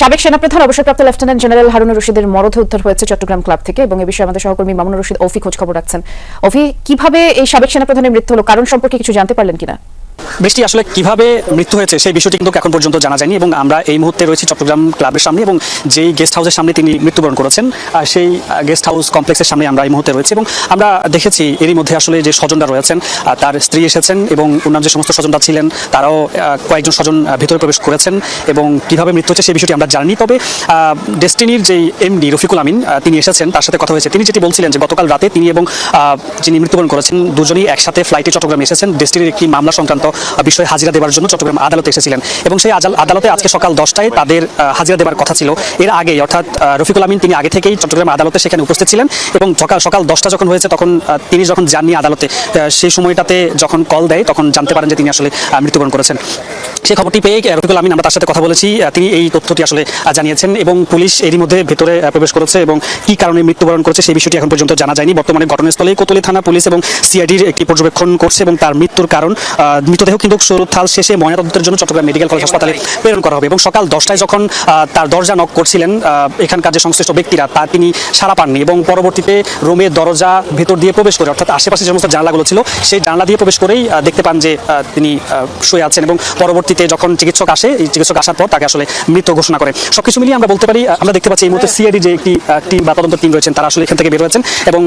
সাবেক সেনাপ্রধান, অবসরপ্রাপ্ত লেফটেন্যান্ট জেনারেল হারুন রশিদের মরদেহ উদ্ধার হয়েছে চট্টগ্রাম ক্লাব থেকে এবং এ বিষয়ে আমাদের সহকর্মী মামুন রশিদ, অফি খোঁজ খবর রাখছেন। অফি, কীভাবে এই সাবেক সেনাপ্রধানের মৃত্যু হলো? কারণ সম্পর্কে কিছু জানতে পারলেন কিনা? বৃষ্টি আসলে কীভাবে মৃত্যু হয়েছে সেই বিষয়টি কিন্তু এখন পর্যন্ত জানা যায়নি এবং আমরা এই মুহূর্তে রয়েছি চট্টগ্রাম ক্লাবের সামনে এবং যেই গেস্ট হাউসের সামনে তিনি মৃত্যুবরণ করেছেন সেই গেস্ট হাউস কমপ্লেক্সের সামনে আমরা এই মুহূর্তে রয়েছি এবং আমরা দেখেছি এরই মধ্যে আসলে যে স্বজনরা রয়েছেন তার স্ত্রী এসেছেন এবং অন্যান্য যে সমস্ত স্বজনরা ছিলেন, তারাও কয়েকজন স্বজন ভিতরে প্রবেশ করেছেন এবং কীভাবে মৃত্যু হচ্ছে সেই বিষয়টি আমরা জানি তবে ডেস্টিনির যেই এমডি রফিকুল আমিন তিনি এসেছেন, তার সাথে কথা হয়েছে। তিনি যেটি বলছিলেন যে গতকাল রাতে তিনি এবং যিনি মৃত্যুবরণ করেছেন, দুজনেই একসাথে ফ্লাইটে চট্টগ্রামে এসেছেন। ডেস্টিনির একটি মামলা সংক্রান্ত বিষয়ে হাজিরা দেওয়ার জন্য চট্টগ্রাম আদালতে এসেছিলেন। এবং সেই আদালতে আজকে সকাল দশটায় তাদের হাজিরা দেওয়ার কথা ছিল। এর আগে অর্থাৎ রফিকুল আমিন তিনি আগে থেকেই চট্টগ্রাম আদালতে সেখানে উপস্থিত ছিলেন এবং সকাল সকাল দশটা যখন হয়েছে তখন তিনি যখন যাননি আদালতে সেই সময়টাতে যখন কল দেয় তখন জানতে পারেন যে তিনি আসলে মৃত্যুবরণ করেছেন। সেই খবরটি পেয়ে রফিকুল আমিন, আমরা তার সাথে কথা বলেছি। তিনি এই তথ্যটি আসলে জানিয়েছেন এবং পুলিশ এরই মধ্যে ভেতরে প্রবেশ করেছে এবং কি কারণে মৃত্যুবরণ করেছে সেই বিষয়টি এখন পর্যন্ত জানা যায়নি। বর্তমানে ঘটনাস্থলেই কোতলি থানা পুলিশ এবং সিআইডির একটি পর্যবেক্ষণ করছে এবং তার মৃত্যুর কারণ মৃতদেহ কিন্তু সুরথাল শেষে ময়নাতদন্তের জন্য চট্টগ্রাম মেডিকেল কলেজ হাসপাতালে প্রেরণ করা হবে এবং সকাল দশটায় যখন তার দরজা নক করছিলেন এখানকার যে সংশ্লিষ্ট ব্যক্তিরা, তা তিনি সাড়া পাননি এবং পরবর্তীতে রুমের দরজা ভেতর দিয়ে প্রবেশ করে, অর্থাৎ আশেপাশে যে সমস্ত জানলাগুলো ছিল, সেই জানলা দিয়ে প্রবেশ করেই দেখতে পান যে তিনি শুয়ে আছেন এবং পরবর্তীতে যখন চিকিৎসক আসে, এই চিকিৎসক আসার পর তাকে আসলে মৃত ঘোষণা করে। সবকিছু মিলিয়ে আমরা বলতে পারি, আমরা দেখতে পাচ্ছি এই মুহূর্তে সিআইডি যে একটি টিম বা তদন্ত টিম রয়েছেন, তারা আসলে এখান থেকে বের হয়েছেন এবং